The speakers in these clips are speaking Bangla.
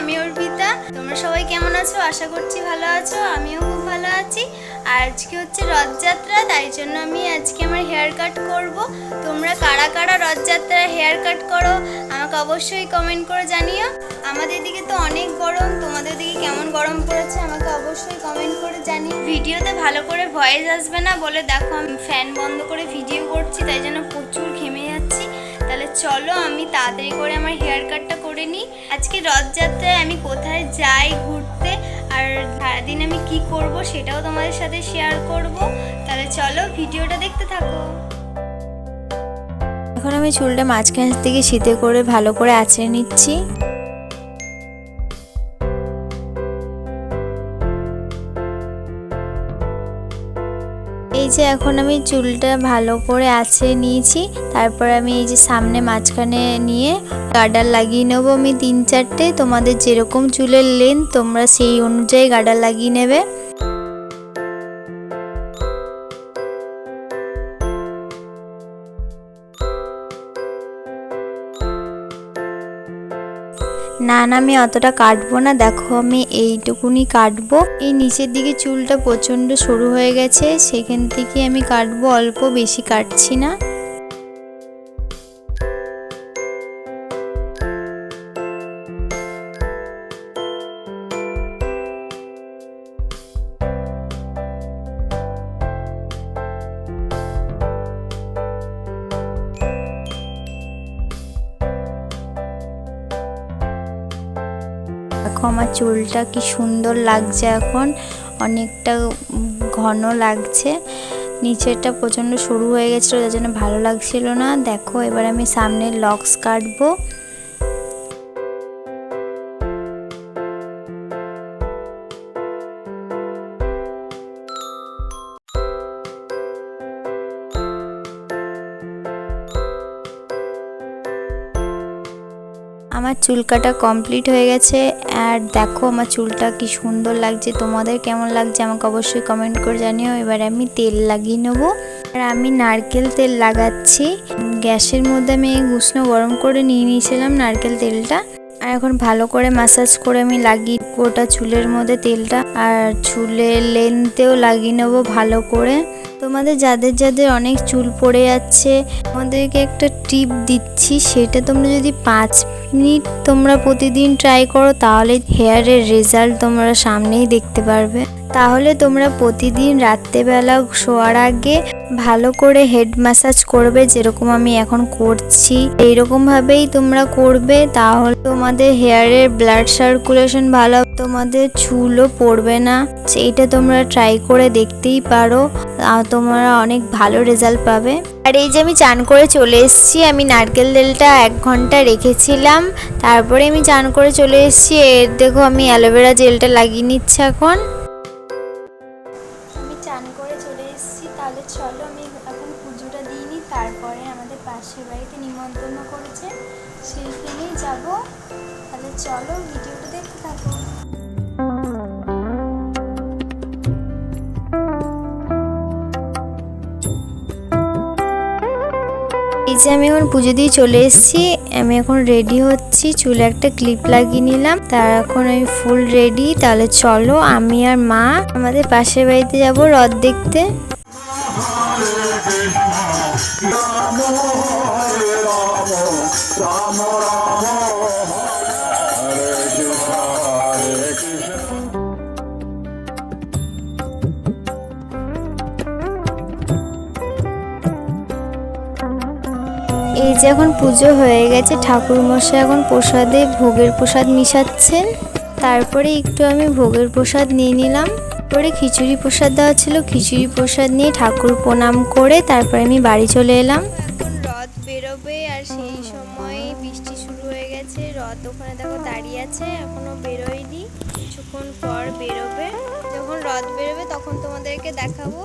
আমি অর্পিতা। তোমরা সবাই কেমন আছো? আশা করছি ভালো আছো, আমিও খুব ভালো আছি। আর আজকে হচ্ছে রথযাত্রা, তাই জন্য আমি আজকে আমার হেয়ার কাট করব। তোমরা কারা কারা রথযাত্রায় হেয়ার কাট করো, আমাকে অবশ্যই কমেন্ট করে জানিও। আমাদের দিকে তো অনেক গরম, তোমাদের দিকে কেমন গরম পড়েছে আমাকে অবশ্যই কমেন্ট করে জানিও। ভিডিওতে ভালো করে ভয়েস আসবে না বলে দেখো, আমি ফ্যান বন্ধ করে ভিডিও করছি, তাই জন্য প্রচুর ঘেমে যাচ্ছি। তাহলে চলো আমি তাড়াতাড়ি করে আমার হেয়ার কাটটা করে নিই আজকে রথযাত্রায় আমি কোথায় যাই ঘুরতে আর সারাদিন আমি কি করব সেটাও তোমাদের সাথে শেয়ার করব। তাহলে চলো ভিডিওটা দেখতে থাকো। এখন আমি চুলটা মাঝখান থেকে শীতে করে ভালো করে আঁচড়ে নিচ্ছি। যে এখন আমি চুলটা ভালো করে আছে নিয়েছি। তারপর আমি এই যে সামনে মাঝখানে নিয়ে গার্ডার লাগিয়ে নেব আমি তিন চারটে। তোমাদের যেরকম চুলের লেন্থ তোমরা সেই অনুযায়ী গার্ডার লাগিয়ে নেবে। না না, আমি অতটা কাটবো না। দেখো, আমি এইটুকুনি কাটবো। এই নিচের দিকে চুলটা প্রচণ্ড সরু হয়ে গেছে, সেখান থেকে আমি কাটবো, অল্প বেশি কাটছি না। দেখো আমার চুলটা কি সুন্দর লাগছে এখন। অনেকটা ঘন লাগছে। নিচেরটা প্রচণ্ড সরু হয়ে গেছিল যার জন্য ভালো লাগছিল না। দেখো, এবার আমি সামনে লক্স কাটবো। আমার চুল কাটা কমপ্লিট হয়ে গেছে আর দেখো আমার চুলটা কি সুন্দর লাগছে। তোমাদের কেমন লাগছে আমাকে অবশ্যই কমেন্ট করে জানিও। এবার আমি তেল লাগিয়ে নেব। আর আমি নারকেল তেল লাগাচ্ছি। গ্যাসের মধ্যে আমি উষ্ণ গরম করে নিয়ে নিয়েছিলাম নারকেল তেলটা। আর এখন ভালো করে ম্যাসাজ করে আমি লাগিয়ে গোটা চুলের মধ্যে তেলটা। আর চুলের লেন্থেও লাগিয়ে নেব ভালো করে। তোমাদের যাদের যাদের অনেক চুল পড়ে যাচ্ছে আমাদেরকে একটা টিপ দিচ্ছি, সেটা তোমরা যদি পাঁচ মিনিট তোমরা প্রতিদিন ট্রাই করো, তাহলে হেয়ারের রেজাল্ট তোমরা সামনেই দেখতে পারবে। তাহলে তোমরা প্রতিদিন রাত্রেবেলা শোয়ার আগে ভালো করে হেড ম্যাসাজ করবে যেরকম আমি এখন করছি। এইরকমভাবেই তোমরা করবে, তাহলে তোমাদের হেয়ারের ব্লাড সার্কুলেশন ভালো, তোমাদের চুলও পড়বে না। সেইটা তোমরা ট্রাই করে দেখতেই পারো তোমরা অনেক ভালো রেজাল্ট পাবে। আর এই যে আমি চান করে চলে এসেছি, আমি নারকেল তেলটা এক ঘণ্টা রেখেছিলাম, তারপরে আমি চান করে চলে এসেছি, এর দেখো আমি অ্যালোভেরা জেলটা লাগিয়ে নিচ্ছি এখন। তারপরে আমাদের পাশের বাড়িতে নিমন্ত্রণ করেছে সেইখানেই যাব। তাহলে চলো ভিডিওটা দেখতে থাকো। এই যে আমি এখন পুজো দিয়ে চলে এসেছি, আমি এখন রেডি হচ্ছি, চুলে একটা ক্লিপ লাগিয়ে নিলাম। তার এখন আমি ফুল রেডি তাহলে চলো আমি আর মা আমাদের পাশের বাড়িতে যাব রথ দেখতে। এই যে এখন পুজো হয়ে গেছে ঠাকুর মশাই এখন প্রসাদে ভোগের প্রসাদ মিশাচ্ছেন। তারপরে একটু আমি ভোগের প্রসাদ নিয়ে নিলাম। পরে খিচুড়ি প্রসাদ দেওয়া ছিল। খিচুড়ি প্রসাদ নিয়ে ঠাকুর প্রণাম করে তারপরে আমি বাড়ি চলে এলাম। এখন রথ বেরোবে আর সেই সময় বৃষ্টি শুরু হয়ে গেছে। রথ ওখানে দেখো দাঁড়িয়ে আছে এখনও বেরোয়নি। কিছুক্ষণ পর বেরোবে। যখন রথ বেরোবে তখন তোমাদেরকে দেখাবো।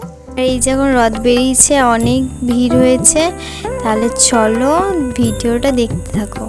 এই যখন রথ বেরিয়েছে অনেক ভিড় হয়েছে। তাহলে চলো ভিডিওটা দেখতে থাকো।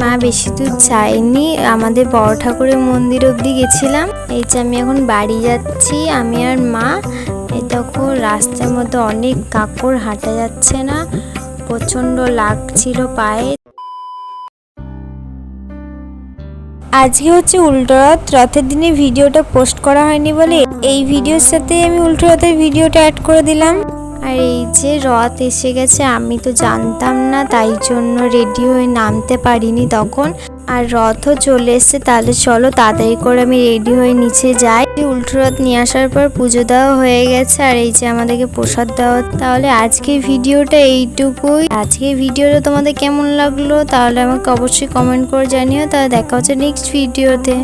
মা বেশি দূর যায়নি। আমাদের বড় ঠাকুরের মন্দির অবধি গেছিলাম। এই যে আমি এখন বাড়ি যাচ্ছি, আমি আর মা। এই দেখো, রাস্তার মধ্যে অনেক কাকড় হাঁটা যাচ্ছে না। প্রচণ্ড লাগছিল পায়ে। আজকে হচ্ছে উল্টো রথ। রথের দিনে ভিডিওটা পোস্ট করা হয়নি বলে এই ভিডিওর সাথে আমি উল্টো রথের ভিডিওটা অ্যাড করে দিলাম। আর এই যে রথ এসে গেছে, আমি তো জানতাম না, তাই জন্য রেডি হয়ে নামতে পারিনি তখন। আর রথও চলে এসছে, তাহলে চলো তাড়াতাড়ি করে আমি রেডি হয়ে নিচে যাই। উল্টো রথ নিয়ে আসার পর পুজো দেওয়া হয়ে গেছে, আর এই যে আমাদেরকে প্রসাদ দেওয়া তাহলে আজকে ভিডিওটা এইটুকুই। আজকে ভিডিওটা তোমাদের কেমন লাগল, তাহলে আমাকে অবশ্যই কমেন্ট করে জানিও। তাহলে দেখা হচ্ছে নেক্সট ভিডিওতে